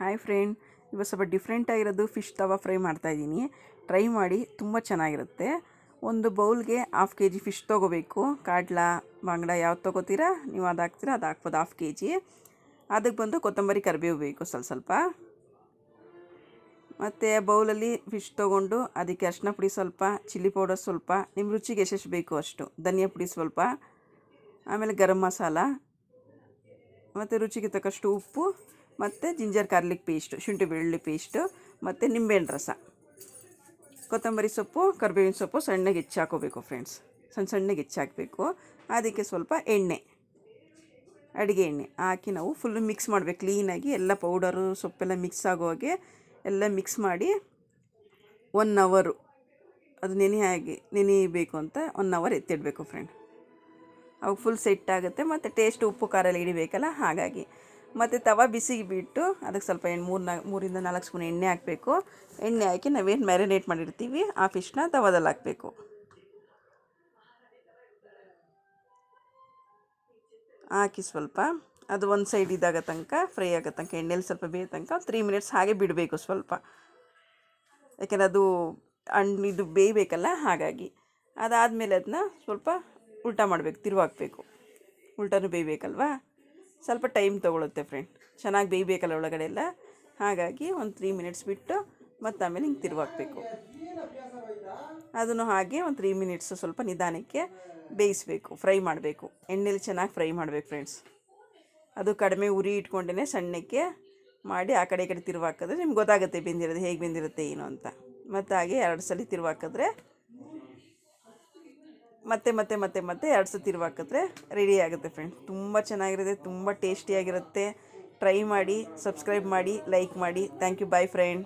Hi friend. ಇವತ್ತು ಸ್ವಲ್ಪ ಡಿಫ್ರೆಂಟಾಗಿರೋದು ಫಿಶ್ ತವ ಫ್ರೈ ಮಾಡ್ತಾಯಿದ್ದೀನಿ ಟ್ರೈ ಮಾಡಿ, ತುಂಬ ಚೆನ್ನಾಗಿರುತ್ತೆ. ಒಂದು ಬೌಲ್ಗೆ ಹಾಫ್ ಕೆ ಜಿ ಫಿಶ್ ತೊಗೋಬೇಕು. ಕಾಡ್ಲ, ಬಾಂಗ್ಡ ಯಾವ್ದು ತೊಗೋತೀರಾ, ನೀವು ಅದು ಹಾಕ್ತೀರಾ, ಅದು ಹಾಕ್ಬೋದು ಹಾಫ್ ಕೆ ಜಿ ಅದಕ್ಕೆ ಬಂದು ಕೊತ್ತಂಬರಿ ಕರಿಬೇವು ಬೇಕು ಸ್ವಲ್ಪ ಸ್ವಲ್ಪ. ಮತ್ತು ಬೌಲಲ್ಲಿ ಫಿಶ್ ತೊಗೊಂಡು ಅದಕ್ಕೆ ಅರಿಶಿನ ಪುಡಿ ಸ್ವಲ್ಪ ಚಿಲ್ಲಿ ಪೌಡರ್ ಸ್ವಲ್ಪ ನಿಮ್ಮ ರುಚಿಗೆ ಎಷ್ಟೆಷ್ಟು ಬೇಕು ಅಷ್ಟು. ಧನಿಯಾ ಪುಡಿ ಸ್ವಲ್ಪ, ಆಮೇಲೆ ಗರಂ ಮಸಾಲ, ಮತ್ತು ರುಚಿಗೆ ತಕ್ಕಷ್ಟು ಉಪ್ಪು. ಮತ್ತು ಜಿಂಜರ್ ಕಾರ್ಲಿಕ್ ಪೇಸ್ಟು, ಶುಂಠಿ ಬೆಳ್ಳುಳ್ಳಿ ಪೇಸ್ಟು, ಮತ್ತು ನಿಂಬೆಹಣ್ಣು ರಸ. ಕೊತ್ತಂಬರಿ ಸೊಪ್ಪು, ಕರಿಬೇವಿನ ಸೊಪ್ಪು ಸಣ್ಣಗೆ ಹೆಚ್ಚಾಕೋಬೇಕು ಫ್ರೆಂಡ್ಸ್ ಸಣ್ಣ ಸಣ್ಣಗೆ ಹೆಚ್ಚಾಕಬೇಕು. ಅದಕ್ಕೆ ಸ್ವಲ್ಪ ಎಣ್ಣೆ, ಅಡುಗೆ ಎಣ್ಣೆ ಹಾಕಿ ನಾವು ಫುಲ್ ಮಿಕ್ಸ್ ಮಾಡಬೇಕು. ಕ್ಲೀನಾಗಿ ಎಲ್ಲ ಪೌಡರು ಸೊಪ್ಪೆಲ್ಲ ಮಿಕ್ಸ್ ಆಗೋ ಹಾಗೆ ಎಲ್ಲ ಮಿಕ್ಸ್ ಮಾಡಿ ಒನ್ ಅವರು ಅದು ನೆನೆ ಆಗಿ ನೆನೆಯಬೇಕು ಅಂತ ಒನ್ ಅವರ್ ಎತ್ತಿಡಬೇಕು ಫ್ರೆಂಡ್ ಅವಾಗ ಫುಲ್ ಸೆಟ್ ಆಗುತ್ತೆ ಮತ್ತು ಟೇಸ್ಟ್ ಉಪ್ಪು, ಖಾರ ಎಲ್ಲ ಹಿಡಿಬೇಕಲ್ಲ ಹಾಗಾಗಿ. ಮತ್ತು ತವ ಬಿಸಿಗೆ ಬಿಟ್ಟು ಅದಕ್ಕೆ ಸ್ವಲ್ಪ ಎಣ್ಣೆ, ಮೂರು ನಾ, ಮೂರಿಂದ ನಾಲ್ಕು ಸ್ಪೂನ್ ಎಣ್ಣೆ ಹಾಕಬೇಕು. ಎಣ್ಣೆ ಹಾಕಿ ನಾವೇನು ಮ್ಯಾರಿನೇಟ್ ಮಾಡಿರ್ತೀವಿ, ಆ ಫಿಶ್ನ ತವದಲ್ಲಿ ಹಾಕಬೇಕು. ಹಾಕಿ ಸ್ವಲ್ಪ. ಅದು ಒಂದು ಸೈಡ್ ಇದಾಗ ತನಕ ಫ್ರೈ ಆಗೋ ತನಕ, ಎಣ್ಣೆಲಿ ಸ್ವಲ್ಪ ಬೇಯ ತನಕ ತ್ರೀ ಮಿನಿಟ್ಸ್ ಹಾಗೆ ಬಿಡಬೇಕು ಸ್ವಲ್ಪ. ಯಾಕೆಂದರೆ ಅದು ಹಣ್ಣು ಇದು ಬೇಯಬೇಕಲ್ಲ ಹಾಗಾಗಿ. ಅದಾದಮೇಲೆ ಅದನ್ನ ಸ್ವಲ್ಪ ಉಲ್ಟಾ ಮಾಡಬೇಕು ತಿರುವು ಹಾಕಬೇಕು ಉಲ್ಟಾನು ಬೇಯಬೇಕಲ್ವಾ? ಸ್ವಲ್ಪ ಟೈಮ್ ತೊಗೊಳುತ್ತೆ ಫ್ರೆಂಡ್ ಚೆನ್ನಾಗಿ ಬೇಯಬೇಕಲ್ಲ ಒಳಗಡೆ ಎಲ್ಲ. ಹಾಗಾಗಿ ಒಂದು ತ್ರೀ ಮಿನಿಟ್ಸ್ ಬಿಟ್ಟು ಮತ್ತು ಆಮೇಲೆ ಹಿಂಗೆ ತಿರುವಾಕಬೇಕು ಅದನ್ನು ಹಾಗೆ ಒಂದು ತ್ರೀ ಮಿನಿಟ್ಸು ಸ್ವಲ್ಪ ನಿಧಾನಕ್ಕೆ ಬೇಯಿಸಬೇಕು, ಫ್ರೈ ಮಾಡಬೇಕು. ಎಣ್ಣೆಲಿ ಚೆನ್ನಾಗಿ ಫ್ರೈ ಮಾಡಬೇಕು ಫ್ರೆಂಡ್ಸ್ ಅದು ಕಡಿಮೆ ಉರಿ ಇಟ್ಕೊಂಡೇ ಸಣ್ಣಕ್ಕೆ ಮಾಡಿ ಆ ಕಡೆ ಕಡೆ ತಿರುವಾಕಿದ್ರೆ ನಿಮ್ಗೆ ಗೊತ್ತಾಗುತ್ತೆ ಬೆಂದಿರೋದು ಹೇಗೆ ಬೆಂದಿರುತ್ತೆ ಏನು ಅಂತ. ಮತ್ತು ಹಾಗೆ ಎರಡು ಸಲ ತಿರುವು ಹಾಕಿದ್ರೆ ಮತ್ತೆ ಮತ್ತೆ ಮತ್ತೆ ಮತ್ತೆ ಎರಡು ಸತಿ ಹಾಕಿದ್ರೆ ರೆಡಿ ಆಗುತ್ತೆ ಫ್ರೆಂಡ್ ತುಂಬ ಚೆನ್ನಾಗಿರುತ್ತೆ, ತುಂಬ ಟೇಸ್ಟಿಯಾಗಿರುತ್ತೆ ಟ್ರೈ ಮಾಡಿ ಸಬ್ಸ್ಕ್ರೈಬ್ ಮಾಡಿ ಲೈಕ್ ಮಾಡಿ. Thank you boy friend